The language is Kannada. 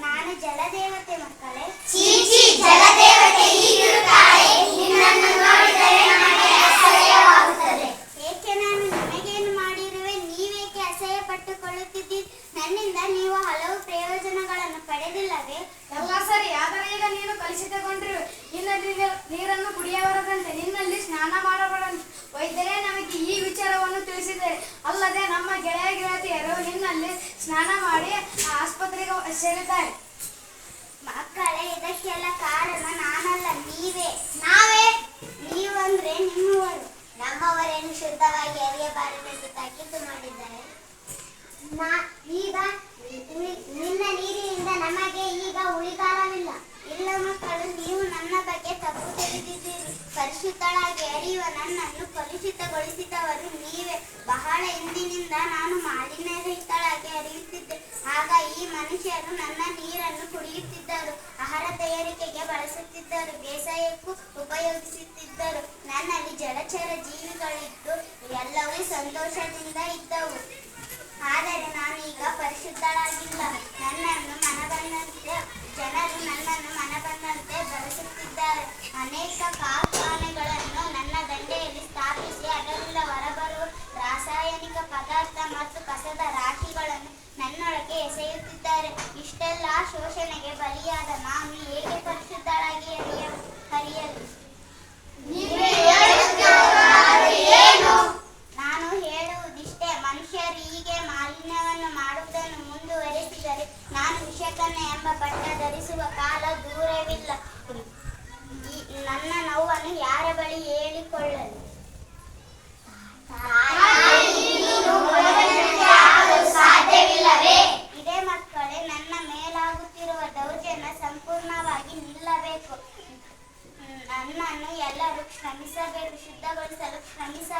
ನಾನು ಜಲದೇವತೆ ಮಕ್ಕಳೇ. ಚೀಚಿ ಜಲದೇವತೆ ಹೀಗಿರುತ್ತಾಳೆ. ನಿನ್ನನ್ನು ನೋಡಿದರೆ ನಮಗೆ ಅಸಹ್ಯವಾಗುತ್ತದೆ. ಏಕೆ ನಾನು ನಿಮಗೇನು ಮಾಡಿರುವೆ? ನೀವೇಕೆ ಅಸಹ್ಯ ಪಟ್ಟುಕೊಳ್ಳುತ್ತಿದ್ದೀರಿ ನನ್ನಿಂದ ನೀವು ಹಲವು ಪ್ರಯೋಜನಗಳನ್ನು ಪಡೆದಿಲ್ಲವೇ? ಎಲ್ಲ ಸರಿ ಆದರೆ ಈಗ ನೀನು ಕಲುಷಿತಗೊಂಡಿರುವೆ. ನಿನ್ನ ನೀರ- ನೀರನ್ನು ಕುಡಿಯಬಾರದಂತೆ. ನಿನ್ನಲ್ಲಿ ಸ್ನಾನ ಮಾಡಬಾರದಂತೆ. ವೈದ್ಯರೇ ನಮಗೆ ಈ ವಿಚಾರವನ್ನು ತಿಳಿಸಿದ್ದಾರೆ ಅಲ್ಲದೆ ನಮ್ಮ ಗೆಳೆಯ ಗೆಳತಿಯರು ನಿನ್ನಲ್ಲಿ ಸ್ನಾನ ಮಾಡಿ ಆಸ್ಪತ್ರೆಗೆ ಸೇರಿದ್ದಾರೆ. ಮಕ್ಕಳೇ, ಇದಕ್ಕೆಲ್ಲ ಕಾರಣ ನಾನಲ್ಲ, ನೀವೇ. ನಾವೇ? ನೀವಂದ್ರೆ ನಿಮ್ಮವರು. ನಮ್ಮವರೇನು ಶುದ್ಧವಾಗಿ ಅರಿಯಬಾರದೆಂದು ತಾಕೀತು ಮಾಡಿದ್ದಾರೆ? ಈಗ ನಿನ್ನ ನೀರಿನಿಂದ ನಮಗೆ ಈಗ ಉಳಿಗಾಲವಿಲ್ಲ. ಇಲ್ಲ ಮಕ್ಕಳು, ನೀವು ನನ್ನ ಬಗ್ಗೆ ತಪ್ಪು ತಿಳಿದಿದ್ದೀರಿ. ಪರಿಶುದ್ಧಳಾಗಿ ಅರಿಯುವ ನನ್ನನ್ನು ಕಲುಷಿತಗೊಳಿಸಿದವರು ಹಿಂದಿನಿಂದ ನಾನು ಮಾಲಿನ್ಯರಹಿತಳಾಗಿ ಹರಿಯುತ್ತಿದ್ದೆ. ಆಗ ಈ ಮನುಷ್ಯರು ನನ್ನ ನೀರನ್ನು ಕುಡಿಯುತ್ತಿದ್ದರು, ಆಹಾರ ತಯಾರಿಕೆಗೆ ಬಳಸುತ್ತಿದ್ದರು, ಬೇಸಾಯಕ್ಕೂ ಉಪಯೋಗಿಸುತ್ತಿದ್ದರು. ಮತ್ತು ಕಸದ ರಾಶಿಗಳನ್ನು ನನ್ನೊಳಗೆ ಎಸೆಯುತ್ತಿದ್ದಾರೆ. ಇಷ್ಟೆಲ್ಲ ಶೋಷಣೆಗೆ ಬಲಿಯಾದ ನಾನು ಏಕೆ ಪರಿಶುದ್ಧಳಾಗಿ ಹರಿಯ ಹರಿಯಲು ನಾನು ಹೇಳುವುದಿಷ್ಟೇ ಮನುಷ್ಯರು ಹೀಗೆ ಮಾಲಿನ್ಯವನ್ನು ಮಾಡುವುದನ್ನು ಮುಂದುವರೆಸಿದರೆ ನಾನು ವಿಷಕನ ಎಂಬ ಪಟ್ಟ ಧರಿಸುವ ಕಾಲ ದೂರವಿಲ್ಲ. ನನ್ನ ನೋವನ್ನು ಯಾರ ಬಳಿ ಹೇಳಿ? ನನ್ನನ್ನು ಎಲ್ಲರೂ ಶ್ರಮಿಸಬೇಕು ಶುದ್ಧಗೊಳಿಸಲು ಶ್ರಮಿಸಬೇಕು.